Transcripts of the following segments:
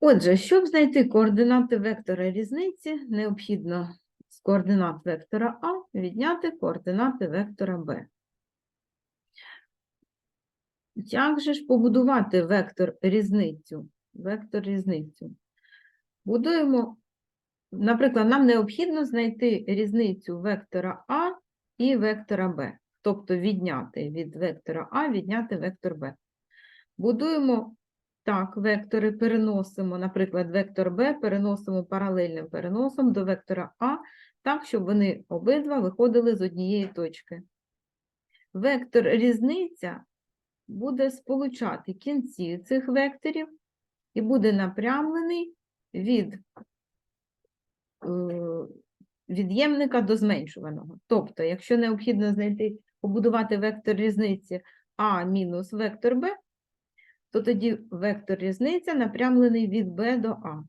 Отже, щоб знайти координати вектора різниці, необхідно з координат вектора А відняти координати вектора Б. Як же ж побудувати вектор різницю? Вектор різницю. Будуємо, наприклад, нам необхідно знайти різницю вектора А і вектора Б. Тобто відняти від вектора А, відняти вектор Б. Будуємо так, вектори переносимо, наприклад, вектор b переносимо паралельним переносом до вектора А, так, щоб вони обидва виходили з однієї точки. Вектор різниця буде сполучати кінці цих векторів і буде напрямлений від е, від'ємника до зменшуваного. Тобто, якщо необхідно знайти, побудувати вектор різниці А мінус вектор b, то тоді вектор різниця напрямлений від b до a.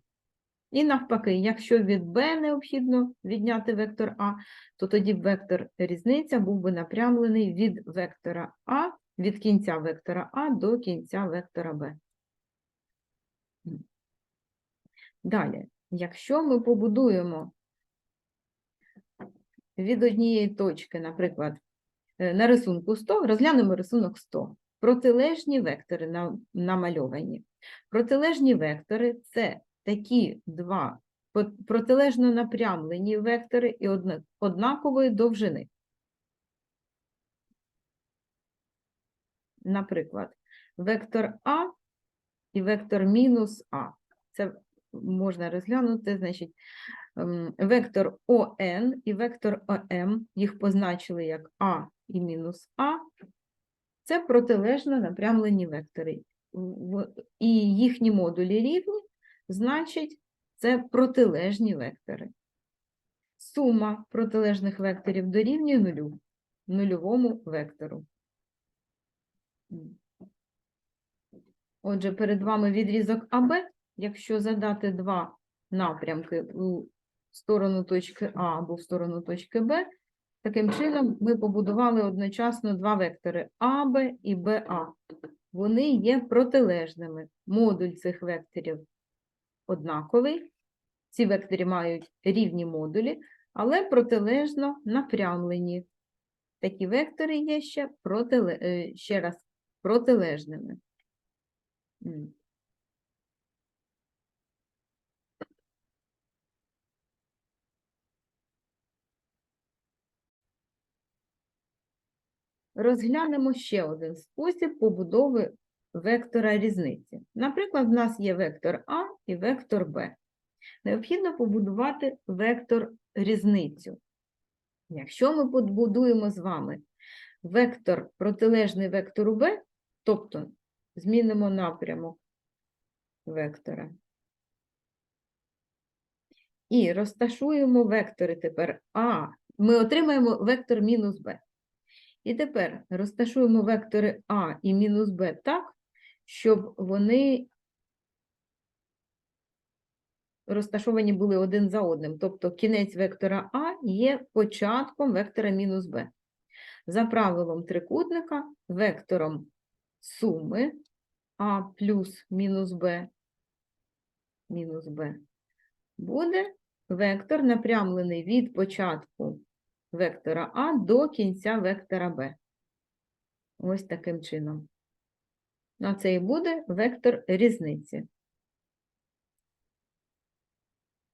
І навпаки, якщо від b необхідно відняти вектор а, то тоді вектор різниця був би напрямлений від вектора а, від кінця вектора а до кінця вектора b. Далі, якщо ми побудуємо від однієї точки, наприклад, е, на рисунку 100, розглянемо рисунок 100 протилежні вектори намальовані. Протилежні вектори це такі два протилежно напрямлені вектори і однакової довжини. Наприклад, вектор А і вектор мінус А. Це можна розглянути, значить, ем, вектор ОН і вектор ОМ, їх позначили як А і мінус А, це протилежно напрямлені вектори. І їхні модулі рівні, значить, це протилежні вектори. Сума протилежних векторів дорівнює нулю, нульовому вектору. Отже, перед вами відрізок АБ. Якщо задати два напрямки у сторону точки А або в сторону точки Б, Таким чином, ми побудували одночасно два вектори АБ і БА. Вони є протилежними. Модуль цих векторів однаковий. Ці вектори мають рівні модулі, але протилежно напрямлені. Такі вектори є ще, протиле... е, ще раз протилежними. Розглянемо ще один спосіб побудови вектора різниці. Наприклад, в нас є вектор А і вектор Б. Необхідно побудувати вектор різницю. Якщо ми побудуємо з вами вектор протилежний вектору Б, тобто змінимо напрямок вектора. І розташуємо вектори тепер А. Ми отримаємо вектор мінус Б. І тепер розташуємо вектори А і мінус Б так, щоб вони розташовані були один за одним. Тобто кінець вектора А є початком вектора мінус Б. За правилом трикутника, вектором суми А плюс мінус Б мінус Б буде вектор напрямлений від початку вектора А до кінця вектора Б. Ось таким чином. А це і буде вектор різниці.